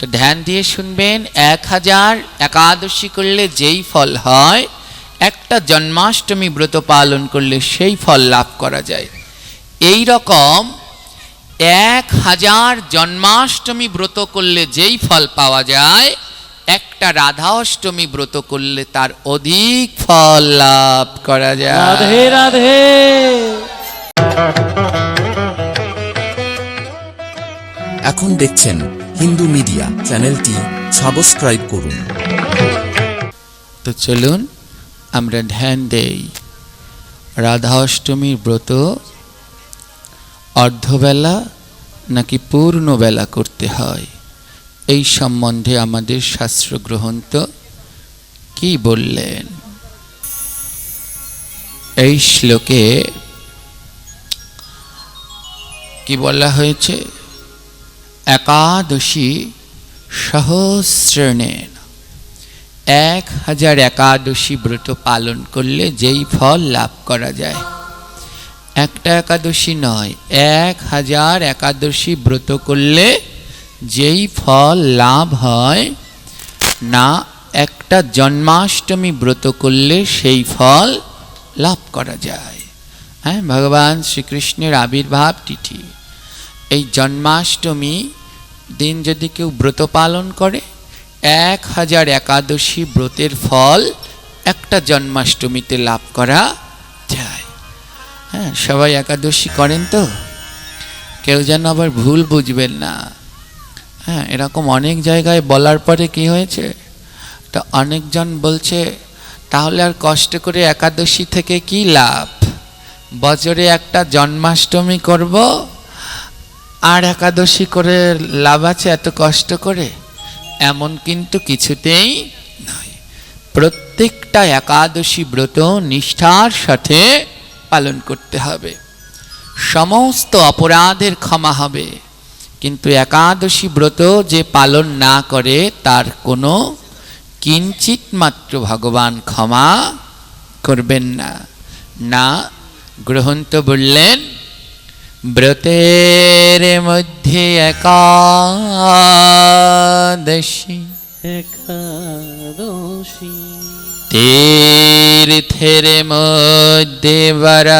তো ধ্যান দিয়ে শুনবেন এক হাজার একাদশী করলে যেই ফল হয় একটা জন্মাষ্টমী ব্রত পালন করলে সেই ফল লাভ করা যায়। এই রকম এক হাজার জন্মাষ্টমী ব্রত করলে যেই ফল পাওয়া যায় একটা রাধা অষ্টমী ব্রত করলে তার অধিক ফল লাভ করা যায়। রাধে রাধে। এখন দেখছেন হিন্দু মিডিয়া, চ্যানেলটি সাবস্ক্রাইব করুন। তো চলুন, আমরা ধ্যান দেই। রাধা অষ্টমীর ব্রত, অর্ধবেলা নাকি পূর্ণবেলা করতে হয়? এই সম্বন্ধে আমাদের শাস্ত্র গ্রন্থ কি বললেন? এই শ্লোকে কি বলা হয়েছে? একাদশী সহস্রণেন এক হাজার একাদশী ব্রত পালন করলে যেই ফল লাভ করা যায়। একটা একাদশী নয়, এক হাজার একাদশী ব্রত করলে যেই ফল লাভ হয়, না একটা জন্মাষ্টমী ব্রত করলে সেই ফল লাভ করা যায়। হ্যাঁ ভগবান শ্রীকৃষ্ণের আবির্ভাব তিথি। এই জন্মাষ্টমী দিন যদি কেউ ব্রত পালন করে, এক হাজার একাদশী ব্রতের ফল একটা জন্মাষ্টমীতে লাভ করা যায়। হ্যাঁ সবাই একাদশী করেন তো? কেউ যেন আবার ভুল বুঝবেন না। হ্যাঁ এরকম অনেক জায়গায় বলার পরে কি হয়েছে? তা অনেকজন বলছে, তাহলে আর কষ্ট করে একাদশী থেকে কি লাভ? বছরে একটা জন্মাষ্টমী করব আর একাদশী করে লাভ আছে এত কষ্ট করে? এমন কিন্তু কিছুতেই নয়। প্রত্যেকটা একাদশী ব্রত নিষ্ঠার সাথে পালন করতে হবে। সমস্ত অপরাধের ক্ষমা হবে। কিন্তু একাদশী ব্রত যে পালন না করে, তার কোনো কিঞ্চিত মাত্র ভগবান ক্ষমা করবেন না। না গ্রহন্ত বললেন ব্রতের মধ্যে একাদশী। একাদশী। তীর্থের মধ্যে বারাণসী।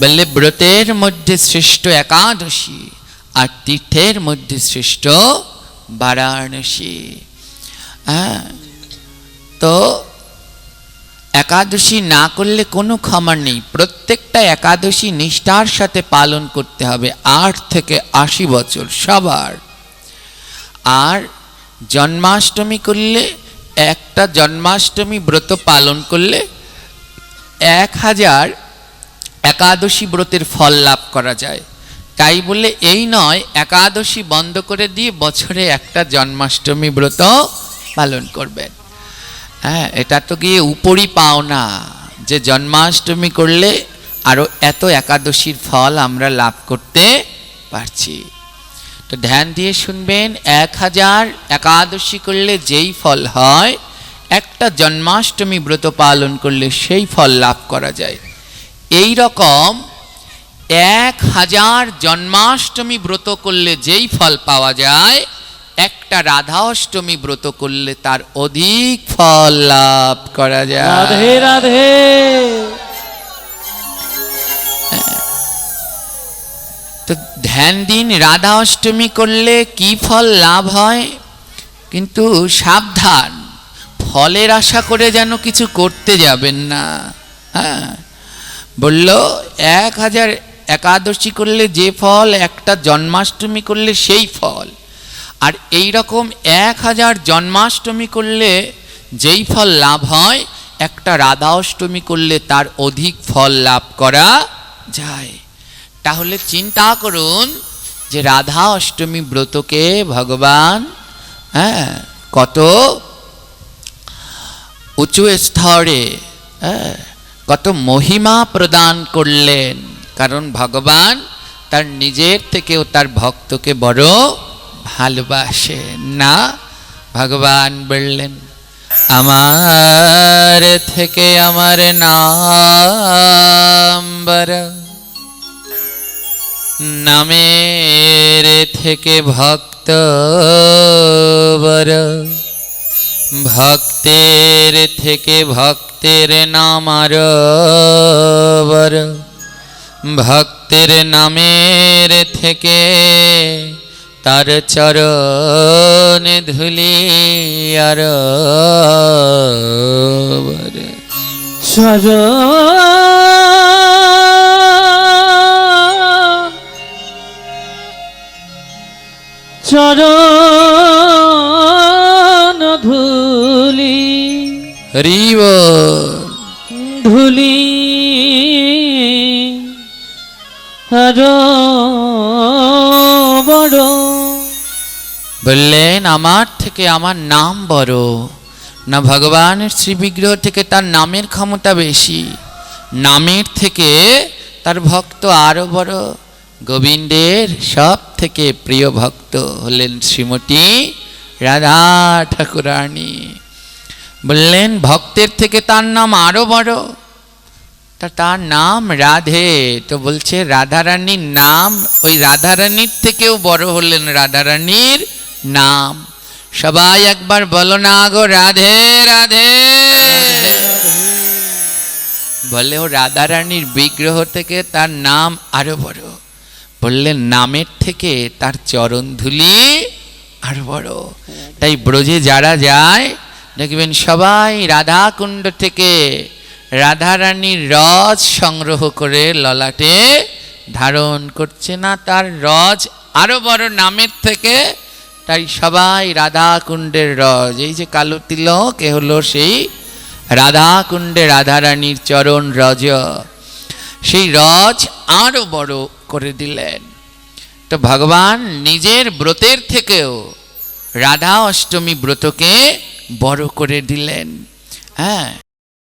বললে ব্রতের মধ্যে শ্রেষ্ঠ একাদশী আর তীর্থের মধ্যে শ্রেষ্ঠ বারাণসী। হ্যাঁ তো একাদশী না করলে কোনো ক্ষমা নেই। প্রত্যেকটা একাদশী নিষ্ঠার সাথে পালন করতে হবে আট থেকে আশি বছর সবার। আর জন্মাষ্টমী করলে, একটা জন্মাষ্টমী ব্রত পালন করলে এক হাজার একাদশী ব্রতের ফল লাভ করা যায়। তাই বলে এই নয়, একাদশী বন্ধ করে দিয়ে বছরে একটা জন্মাষ্টমী ব্রত পালন করবেন। হ্যাঁ এটা তো গিয়ে উপরই পাও না যে জন্মাষ্টমী করলে আরও এত একাদশীর ফল আমরা লাভ করতে পারছি। তো ধ্যান দিয়ে শুনবেন, এক হাজার একাদশী করলে যেই ফল হয়, একটা জন্মাষ্টমী ব্রত পালন করলে সেই ফল লাভ করা যায়। এই রকম এক হাজার জন্মাষ্টমী ব্রত করলে যেই ফল পাওয়া যায় একটা রাধা অষ্টমী ব্রত করলে তার অধিক ফল লাভ করা যায়। রাধে রাধে। তো ধ্যান দিন রাধা অষ্টমী করলে কি ফল লাভ হয়? কিন্তু সাবধান ফলের আশা করে যেন কিছু করতে যাবেন না। হ্যাঁ? বলল এক হাজার একাদশী করলে যে ফল একটা জন্মাষ্টমী করলে সেই ফল। আর এই রকম এক হাজার জন্মাষ্টমী করলে যেই ফল লাভ হয়, একটা রাধা অষ্টমী করলে তার অধিক ফল লাভ করা যায়। তাহলে চিন্তা করুন যে রাধা অষ্টমী ব্রতকে ভগবান হ্যাঁ কত উঁচু স্তরে হ্যাঁ কত মহিমা প্রদান করলেন। কারণ ভগবান তার নিজের থেকেও তার ভক্তকে বড় ভালোবাসেন না ভগবান বললেন, আমার থেকে আমার নাম নামের থেকে ভক্ত ভক্তের থেকে ভক্তের নাম আরও বর ভক্তের নামের থেকে তার চরণ ধুলি আর সর চরণ ধুলি হরিব ধুলি হর বললেন, আমার থেকে আমার নাম বড়। না, ভগবানের শ্রী বিগ্রহ থেকে তার নামের ক্ষমতা বেশি। নামের থেকে তার ভক্ত আরও বড়। গোবিন্দের সব থেকে প্রিয় ভক্ত হলেন শ্রীমতী রাধা ঠাকুরানী। বললেন, ভক্তের থেকে তার নাম আরও বড়। তা তার নাম রাধে। তো বলছে, রাধারানীর নাম, ওই রাধারানীর থেকেও বড় হলেন রাধারানীর নাম। সবাই একবার বলো না গো, রাধে রাধে। বলে ও রাধারানীর বিগ্রহ থেকে তার নাম আরও বড়। বললেন নামের থেকে তার চরণ ধুলি আরও বড়। তাই ব্রজে যারা যায়, দেখবেন সবাই রাধা কুণ্ড থেকে রাধারানীর রজ সংগ্রহ করে ললাটে ধারণ করছে না, তার রজ আরও বড় নামের থেকে তাই সবাই রাধা কুণ্ডের রজ। এই যে কালো তিলক, এ হলো সেই রাধা কুণ্ডে রাধারানীর চরণ রজ। সেই রজ আরও বড় করে দিলেন। তো ভগবান নিজের ব্রতের থেকেও রাধা অষ্টমী ব্রতকে বড় করে দিলেন। হ্যাঁ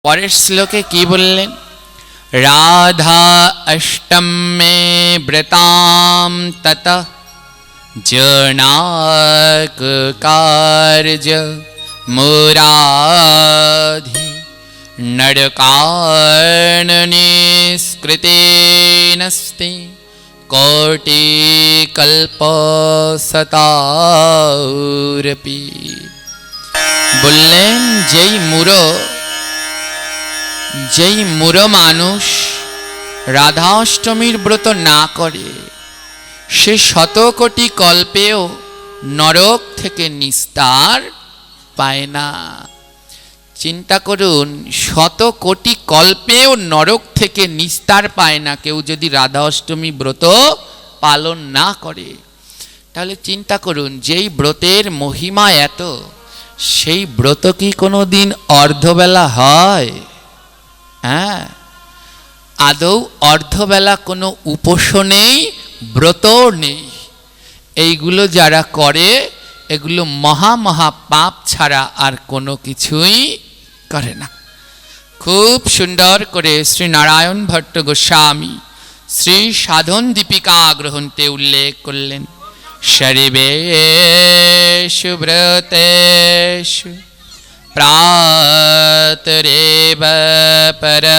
পরের শ্লোকে কি বললেন? রাধা অষ্টমে ব্রতাম তত জনাক কার্য মুরাধি নরকাণ নিষ্কৃতেনস্তি কোটি কল্প শতারপি বললেন, যেই মুরো যেই মুরো মানুষ রাধা অষ্টমীর ব্রত না করে সে শত কোটি কল্পেও নরক থেকে নিস্তার পায় না। চিন্তা করুন শত কোটি কল্পেও নরক থেকে নিস্তার পায় না। কেউ যদি রাধা অষ্টমী ব্রত পালন না করে, তাহলে চিন্তা করুন, যেই ব্রতের মহিমা এত, সেই ব্রত কি কোনো দিন অর্ধবেলা হয়? হ্যাঁ? আদৌ অর্ধবেলা কোনো উপোসও নেই ব্রতও নেই। এইগুলো যারা করে, এগুলো মহা মহা পাপ ছাড়া আর কোনো কিছুই করে না। খুব সুন্দর করে শ্রী নারায়ণ ভট্ট গোস্বামী শ্রী সাধন দীপিকা গ্রহণতে উল্লেখ করলেন শরিবেশু ব্রতেষু প্রাতরেব পরনমুত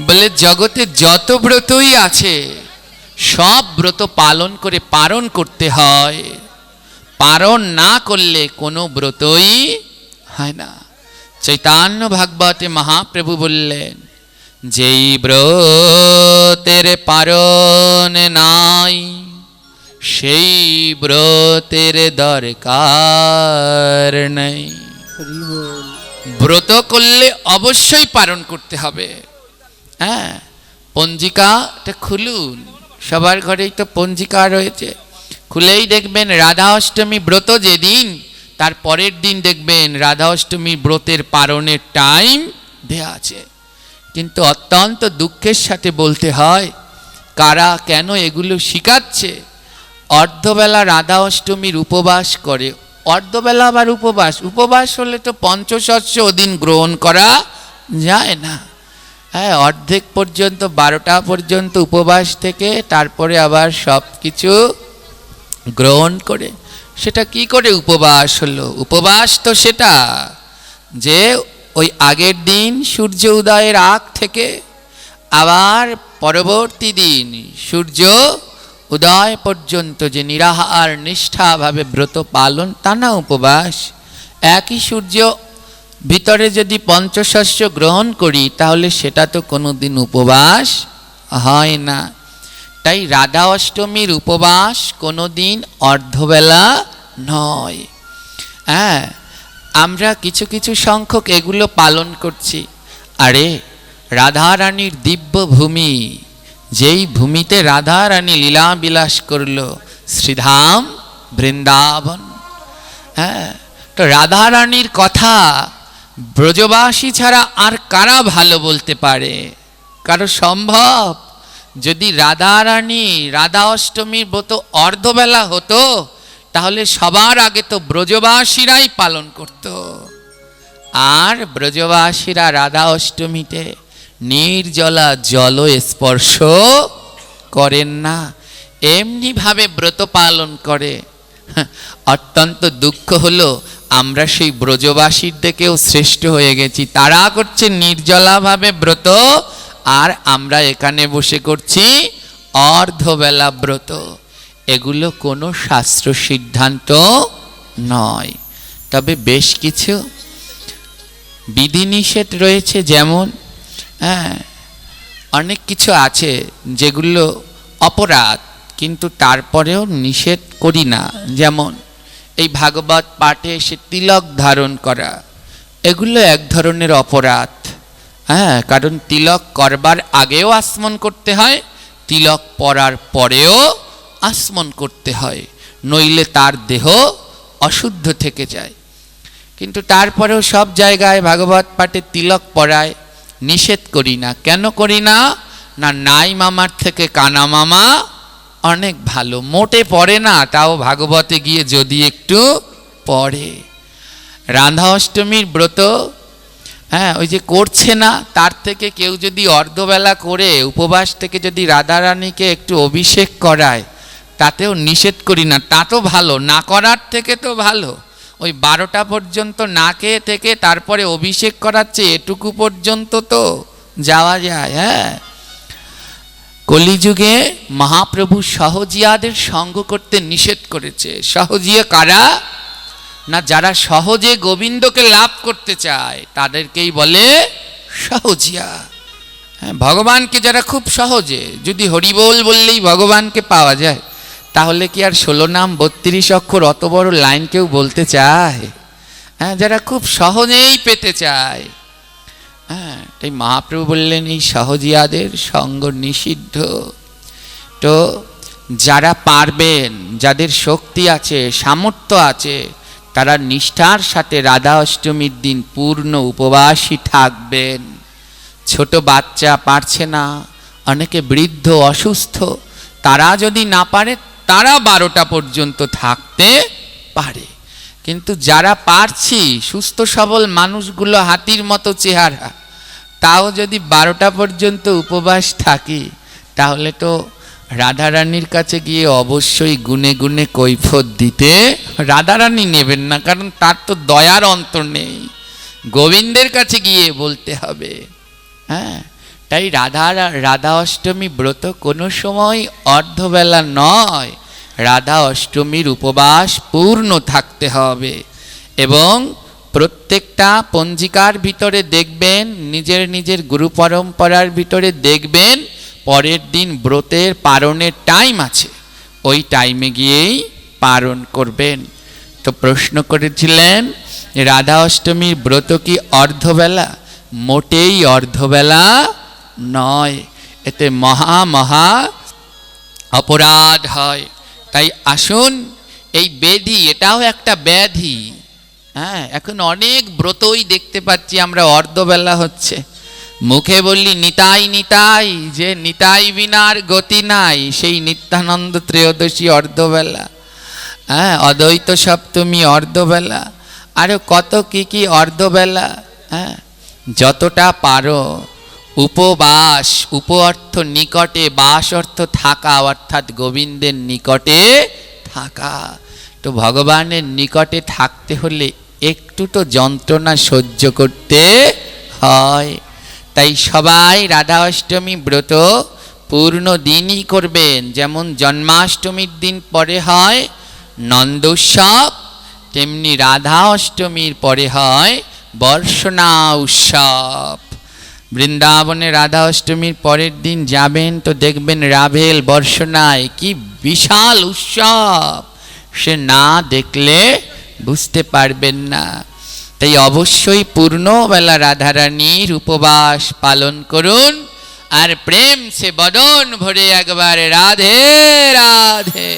বলে জগতে যত ব্রতই আছে, সব ব্রত পালন করে পালন করতে হয়। পালন না করলে কোনো ব্রতই হয় না। চৈতন্য ভাগবতে মহাপ্রভু বললেন, যেই ব্রতের পারণ নাই, সেই ব্রতের দরকার নেই। ব্রত করলে অবশ্যই পালন করতে হবে। হ্যাঁ পঞ্জিকাটা খুলুন। সবার ঘরেই তো পঞ্জিকা রয়েছে। খুলেই দেখবেন রাধা অষ্টমী ব্রত যেদিন, তার পরের দিন দেখবেন রাধা অষ্টমী ব্রতের পালনের টাইম দেয়া আছে। কিন্তু অত্যন্ত দুঃখের সাথে বলতে হয়, কারা কেন এগুলো শিখাচ্ছে? অর্ধবেলা রাধা অষ্টমীর উপবাস করে অর্ধবেলা আবার উপবাস। উপবাস হলে তো পঞ্চশস্য ওদিন গ্রহণ করা যায় না। হ্যাঁ অর্ধেক পর্যন্ত, বারোটা পর্যন্ত উপবাস থেকে তারপরে আবার সব কিছু গ্রহণ করে। সেটা কি করে উপবাস হলো? উপবাস তো সেটা যে ওই আগের দিন সূর্য উদয়ের আগ থেকে আবার পরবর্তী দিন সূর্য উদয় পর্যন্ত যে নিরাহার নিষ্ঠাভাবে ব্রত পালন, তা না উপবাস। একই সূর্য ভিতরে যদি পঞ্চশস্য গ্রহণ করি, তাহলে সেটা তো কোনো দিন উপবাস হয় না। তাই রাধা অষ্টমীর উপবাস কোনো দিন অর্ধবেলা নয়। হ্যাঁ আমরা কিছু কিছু সংখ্যক এগুলো পালন করছি। আরে, রাধারানীর দিব্য ভূমি যেই ভূমিতে রাধা রানী লীলা বিলাস করল, শ্রীধাম বৃন্দাবন। হ্যাঁ তো রাধারানীর কথা ব্রজবাসী ছাড়া আর কারা ভালো বলতে পারে? কারও সম্ভব? যদি রাধা রানী রাধা অষ্টমীর ব্রত অর্ধবেলা হতো, তাহলে সবার আগে তো ব্রজবাসীরাই পালন করত। আর ব্রজবাসীরা রাধা অষ্টমীতে নির্জলা জল স্পর্শ করেন না। এমনিভাবে ব্রত পালন করে। অত্যন্ত দুঃখ হলো, আমরা সেই ব্রজবাসীর থেকেও শ্রেষ্ঠ হয়ে গেছি। তারা করছে নির্জলাভাবে ব্রত, আর আমরা এখানে বসে করছি অর্ধবেলা ব্রত। এগুলো কোনো শাস্ত্র সিদ্ধান্ত নয়। তবে বেশ কিছু বিধিনিষেধ রয়েছে যেমন হ্যাঁ অনেক কিছু আছে যেগুলো অপরাধ, কিন্তু তারপরেও নিষেধ করি না। যেমন, এই ভাগবত পাঠে এসে তিলক ধারণ করা, এগুলো এক ধরনের অপরাধ। হ্যাঁ কারণ তিলক করবার আগেও আসমন করতে হয়, তিলক পরার পরেও আসমন করতে হয়, নইলে তার দেহ অশুদ্ধ থেকে যায়। কিন্তু তারপরেও সব জায়গায় ভাগবত পাঠে তিলক পড়ায় নিষেধ করি না। কেন করি না? না, নাই মামার থেকে কানা মামা অনেক ভালো। মোটে পড়ে না, তাও ভাগবতে গিয়ে যদি একটু পড়ে। রাধা অষ্টমীর ব্রত হ্যাঁ ওই যে করছে না, তার থেকে কেউ যদি অর্ধবেলা করে উপবাস থেকে যদি রাধারানীকে একটু অভিষেক করায়, তাতেও নিষেধ করি না। তা তো ভালো, না করার থেকে তো ভালো। ওই বারোটা পর্যন্ত না খেয়ে থেকে তারপরে অভিষেক করাচ্ছে এটুকু পর্যন্ত তো যাওয়া যায় হ্যাঁ? কলিযুগে মহাপ্রভু সহজিয়াদের সঙ্গ করতে নিষেধ করেছে। সহজিয়া কারা? না, যারা সহজে গোবিন্দকে লাভ করতে চায়, তাদেরকেই বলে সহজিয়া। হ্যাঁ ভগবানকে যারা খুব সহজে, যদি হরিবোল বললেই ভগবানকে পাওয়া যায়। তাহলে কি আর ষোলো নাম বত্রিশ অক্ষর অত বড় লাইন কেউ বলতে চায়? হ্যাঁ যারা খুব সহজেই পেতে চায়। হ্যাঁ তাই মহাপ্রভু বললেন, এই সহজিয়াদের সঙ্গ নিষিদ্ধ। তো যারা পারবেন, যাদের শক্তি আছে, সামর্থ্য আছে, তারা নিষ্ঠার সাথে রাধা অষ্টমীর দিন পূর্ণ উপবাসী থাকবেন। ছোট বাচ্চা পারছে না, অনেকে বৃদ্ধ, অসুস্থ, তারা যদি না পারে তারা বারোটা পর্যন্ত থাকতে পারে। কিন্তু যারা পারছি, সুস্থ সবল মানুষগুলো হাতির মতো চেহারা, তাও যদি বারোটা পর্যন্ত উপবাস থাকি, তাহলে তো রাধারানীর কাছে গিয়ে অবশ্যই গুনে গুনে কৈফত দিতে রাধারানী নেবেন না, কারণ তার তো দয়ার অন্তর নেই। গোবিন্দের কাছে গিয়ে বলতে হবে হ্যাঁ? তাই রাধা রাধা অষ্টমী ব্রত কোনো সময় অর্ধবেলা নয়। রাধা অষ্টমীর উপবাস পূর্ণ থাকতে হবে এবং প্রত্যেকটা পঞ্জিকার ভিতরে দেখবেন, নিজের নিজের গুরু পরম্পরার ভিতরে দেখবেন, পরের দিন ব্রতের পারণের টাইম আছে। ওই টাইমে গিয়েই পারণ করবেন। তো প্রশ্ন করেছিলেন, রাধা অষ্টমীর ব্রত কি অর্ধবেলা? মোটেই অর্ধবেলা নয়। এতে মহা মহা অপরাধ হয়। তাই আসুন, এই ব্যাধি এটাও একটা ব্যাধি। হ্যাঁ এখন অনেক ব্রতই দেখতে পাচ্ছি আমরা, অর্ধবেলা হচ্ছে। মুখে বললি, নিতাই নিতাই, যে নিতাই বিনার গতি নাই, সেই নিত্যানন্দ ত্রয়োদশী অর্ধবেলা। হ্যাঁ অদ্বৈত সপ্তমী অর্ধবেলা। আরও কত কি কি অর্ধবেলা? হ্যাঁ যতটা পারো। উপবাস উপ অর্থ নিকটে, বাস অর্থ থাকা, অর্থাৎ গোবিন্দের নিকটে থাকা। তো ভগবানের নিকটে থাকতে হলে একটু তো যন্ত্রণা সহ্য করতে হয়। তাই সবাই রাধা অষ্টমী ব্রত পূর্ণ দিনই করবেন। যেমন জন্মাষ্টমীর দিন পরে হয় নন্দোৎসব তেমনি রাধা অষ্টমীর পরে হয় বর্ষনা উৎসব। বৃন্দাবনে রাধা অষ্টমীর পরের দিন যাবেন তো দেখবেন রাভেল বর্ষনায় কি বিশাল উৎসব। সে না দেখলে বুঝতে পারবেন না। তাই অবশ্যই পূর্ণবেলা রাধারানীর উপবাস পালন করুন আর প্রেম সে বদন ভরে একবার রাধে রাধে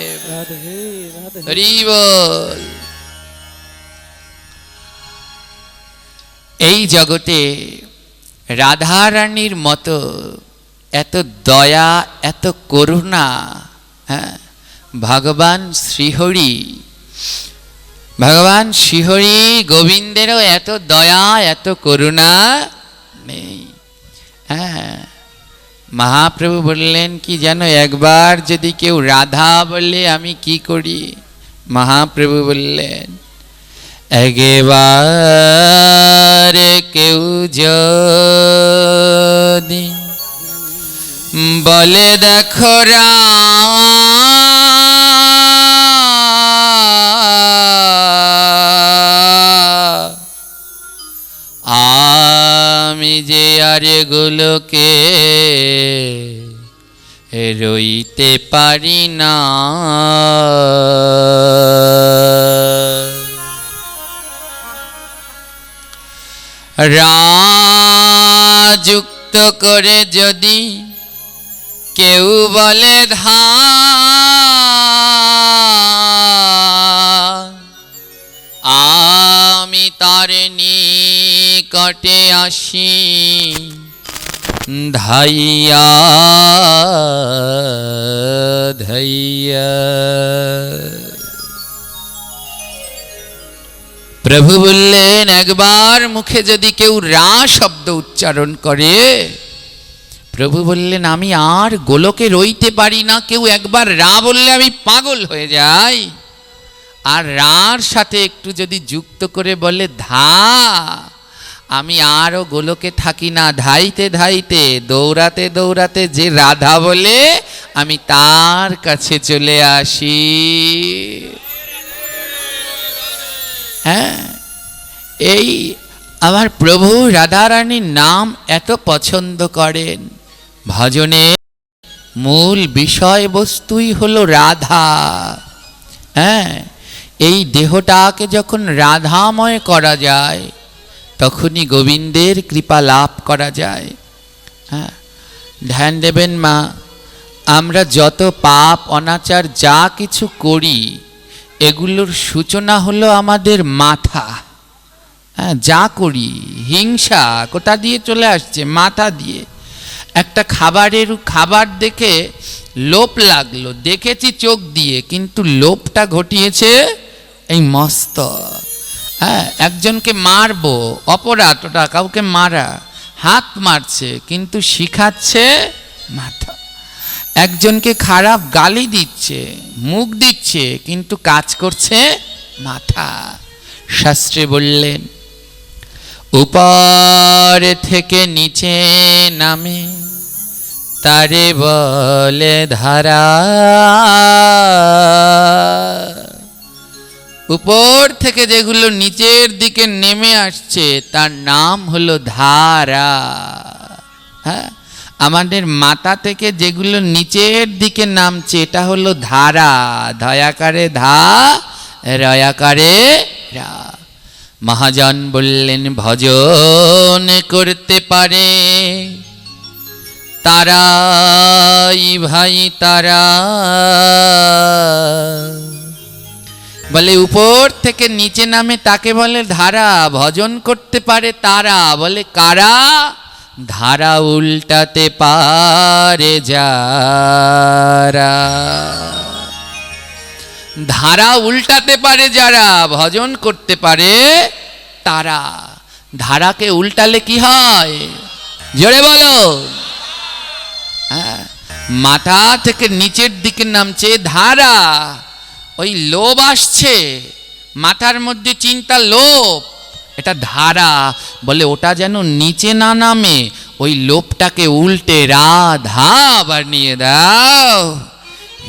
এই জগতে রাধারানীর মতো এত দয়া, এত করুণা হ্যাঁ? ভগবান শ্রীহরি ভগবান শ্রীহরি গোবিন্দেরও এত দয়া, এত করুণা নেই। হ্যাঁ? মহাপ্রভু বললেন কি যেন একবার যদি কেউ রাধা বলে আমি কি করি? মহাপ্রভু বললেন একবার কেউ যদি বলে দেখো আমি যে আরে গুলোকে রইতে পারি না। রাযুক্ত করে যদি কেউ বলে ধা আমি তার নিকটে আসি ধাইয়া ধাইয়া। প্রভু বললেন, একবার মুখে যদি কেউ রা শব্দ উচ্চারণ করে, প্রভু বললেন, আমি আর গোলকে রইতে পারি না, কেউ একবার রা বললে আমি পাগল হয়ে যাই। আর রার সাথে একটু যদি যুক্ত করে বলে, ধা, আমি আরও গোলকে থাকি না, ধাইতে ধাইতে, দৌড়াতে দৌড়াতে যে রাধা বলে, আমি তার কাছে চলে আসি। হ্যাঁ এই আমার প্রভু রাধারানীর নাম এত পছন্দ করেন। ভজনে মূল বিষয়বস্তুই হলো রাধা। হ্যাঁ এই দেহটাকে যখন রাধাময় করা যায়, তখনই গোবিন্দের কৃপা লাভ করা যায়। হ্যাঁ ধ্যান দেবেন মা, আমরা যত পাপ অনাচার যা কিছু করি এগুলোর সূচনা হলো আমাদের মাথা। হ্যাঁ যা করি, হিংসা কোথা দিয়ে চলে আসছে? মাথা দিয়ে। একটা খাবারের, খাবার দেখে লোভ লাগল, দেখেছি চোখ দিয়ে, কিন্তু লোভটা ঘটিয়েছে এই মস্ত। হ্যাঁ একজনকে মারবো অপরাধ ওটা কাউকে মারা, হাত মারছে, কিন্তু শিখাচ্ছে মাথা। একজনকে খারাপ গালি দিচ্ছে, মুখ দিচ্ছে কিন্তু কাজ করছে মাথা। শাস্ত্রে বললেন, উপর থেকে নিচে নামে, তারে বলে ধারা। উপর থেকে যেগুলো নিচের দিকে নেমে আসছে, তার নাম হলো ধারা। হ্যাঁ? আমাদের মাথা থেকে যেগুলো নিচের দিকে নামছে, এটা হলো ধারা। ধয়াকারে ধা, রয়াকারে রা। মহাজন বললেন, ভজন করতে পারে। তারাই ভাই, তারা। বলে, উপর থেকে নিচে নামে তাকে বলে ধারা, ভজন করতে পারে তারা। বলে, কারা? ধারা উল্টাতে পারে যারা। ধারা উল্টাতে পারে যারা ভজন করতে পারে তারা। ধারাকে উল্টালে কি হয়? জোরে বলো। হ্যাঁ, মাথা থেকে নিচের দিকে নামছে ধারা। ওই লোভ আসছে মাথার মধ্যে চিন্তা লোভ। এটা ধারা। বলে ওটা যেন নিচে না নামে, ওই লোভটাকে উল্টে রাধা আবার নিয়ে দাও।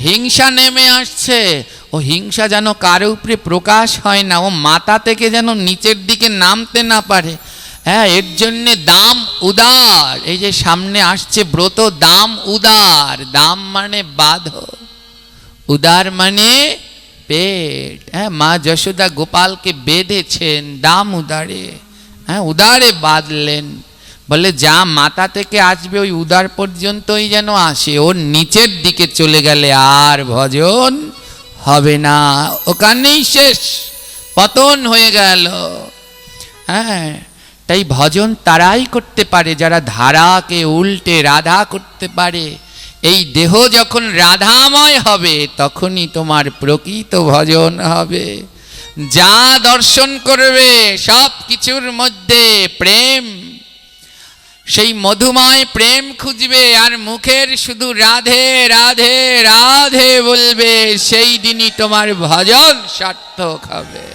হিংসা নেমে আসছে, ও হিংসা যেন কারও উপরে প্রকাশ হয় না, ও মাথা থেকে যেন নিচের দিকে নামতে না পারে। হ্যাঁ এর জন্যে দাম উদার। এই যে সামনে আসছে ব্রত, দাম উদার। দাম মানে বাধ। উদার মানে পেট হ্যাঁ মা যশোদা গোপালকে বেঁধেছেন, দাম উদারে হ্যাঁ উদারে বাঁধলেন। বলে, যা মাথা থেকে আসবে, ওই উদার পর্যন্তই যেন আসে। ওর নিচের দিকে চলে গেলে আর ভজন হবে না। ওখানেই শেষ, পতন হয়ে গেল। হ্যাঁ তাই ভজন তারাই করতে পারে, যারা ধারাকে উল্টে রাধা করতে পারে। এই দেহ যখন রাধাময় হবে, তখনই তোমার প্রকৃত ভজন হবে। যা দর্শন করবে, সব কিছুর মধ্যে প্রেম। সেই মধুময় প্রেম খুঁজবে, আর মুখের শুধু রাধে রাধে রাধে বলবে, সেই দিনই তোমার ভজন সার্থক হবে।